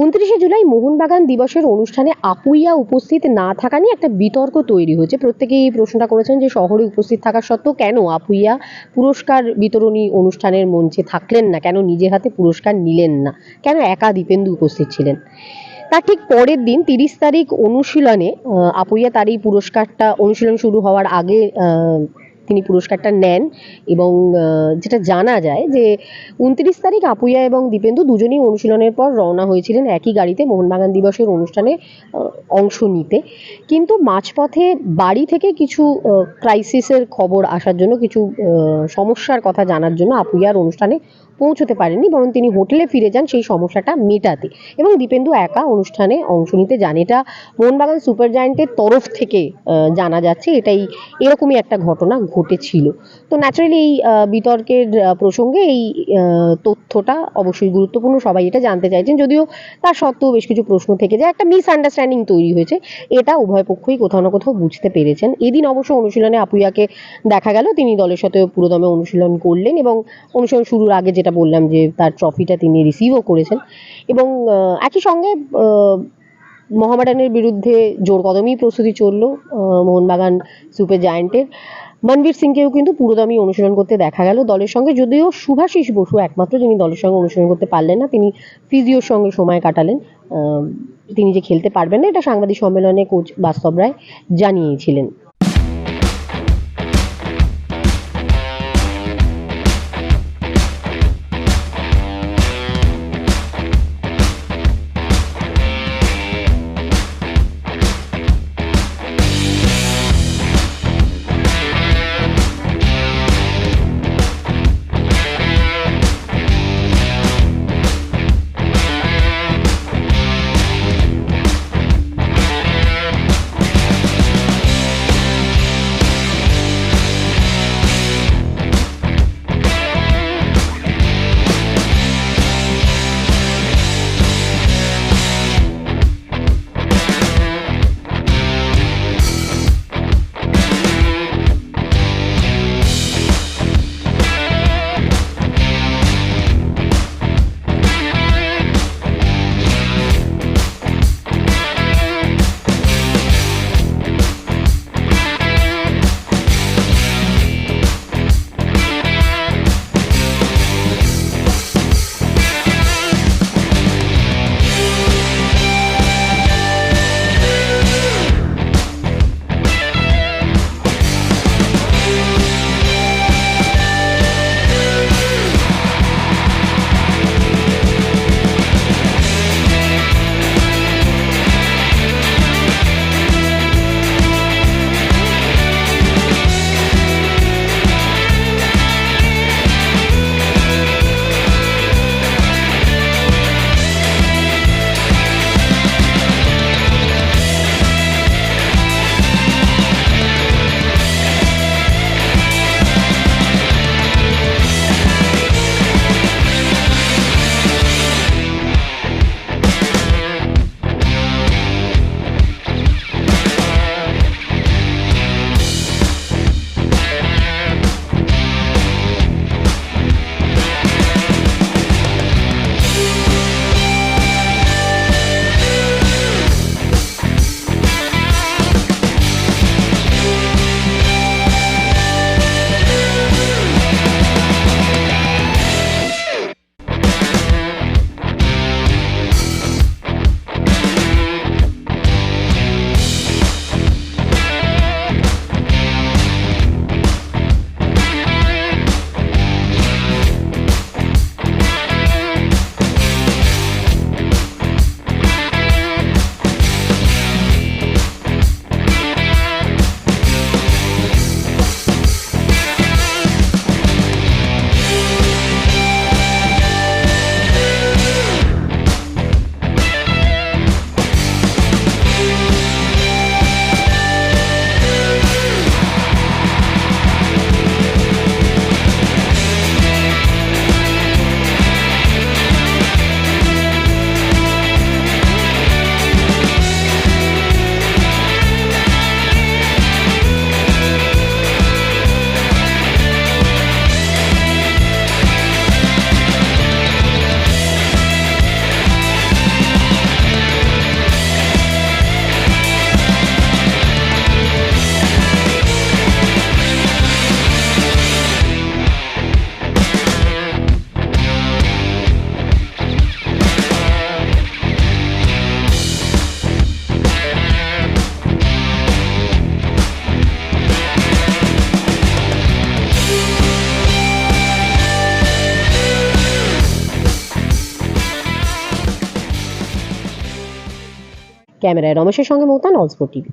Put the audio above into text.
উনত্রিশে জুলাই মোহনবাগান দিবসের অনুষ্ঠানে আপুইয়া উপস্থিত না থাকা নিয়ে একটা বিতর্ক তৈরি হয়েছে। প্রত্যেকেই এই প্রশ্নটা করেছেন যে শহরে উপস্থিত থাকা সত্ত্বেও কেন আপুইয়া পুরস্কার বিতরণী অনুষ্ঠানের মঞ্চে থাকলেন না? কেন নিজের হাতে পুরস্কার নিলেন না? কেন একা দীপেন্দু উপস্থিত ছিলেন? তার ঠিক পরের দিন তিরিশ তারিখ অনুশীলনে আপুইয়া তার এই পুরস্কারটা অনুশীলন শুরু হওয়ার আগে তিনি পুরস্কারটা নেন এবং যেটা জানা যায় যে উনত্রিশ তারিখ আপুইয়া এবং দীপেন্দু দুজনেই অনুশীলনের পর রওনা হয়েছিলেন একই গাড়িতে মোহনবাগান দিবসের অনুষ্ঠানে অংশ নিতে। কিন্তু মাঝপথে বাড়ি থেকে কিছু ক্রাইসিসের খবর আসার জন্য, কিছু সমস্যার কথা জানার জন্য আপুইয়ার অনুষ্ঠানে পৌঁছতে পারেননি, বরং তিনি হোটেলে ফিরে যান সেই সমস্যাটা মেটাতে। এবং দীপেন্দু একা অনুষ্ঠানে অংশ নিতে যান। এটা মোহনবাগান সুপার জায়েন্টের তরফ থেকে জানা যাচ্ছে। এটাই, এরকমই একটা ঘটনা ঘটেছিল। তো ন্যাচারালি এই বিতর্কের প্রসঙ্গে এই তথ্যটা অবশ্যই গুরুত্বপূর্ণ। সবাই এটা জানতে চাইছেন। যদিও তার সত্ত্বেও বেশ কিছু প্রশ্ন থেকে যায়। একটা মিসআন্ডারস্ট্যান্ডিং তৈরি হয়েছে। এটা উভয় পক্ষই কোথাও না কোথাও বুঝতে পেরেছেন। এদিন অবশ্য অনুশীলনে আপুয়াকে দেখা গেল। তিনি দলের সাথে পুরোদমে অনুশীলন করলেন এবং অনুশীলন শুরুর আগে যেটা বললাম যে তার ট্রফিটা তিনি রিসিভও করেছেন। এবং একই সঙ্গে মোহামেডানের বিরুদ্ধে জোর কদমই প্রস্তুতি চলল মোহনবাগান সুপার জায়ান্টের। মনবীর সিংকেও কিন্তু পুরোদমই অনুশীলন করতে দেখা গেল দলের সঙ্গে, যদিও সুভাষিস বসু একমাত্র, যিনি দলের সঙ্গে অনুশীলন করতে পারলেন না, তিনি ফিজিওর সঙ্গে সময় কাটালেন। তিনি যে খেলতে পারবেন না, এটা সাংবাদিক সম্মেলনে কোচ বাস্তব রায় জানিয়েছিলেন। ক্যামেরায় রমেশের সঙ্গে মোতান অলস্পোর্ট টিভি।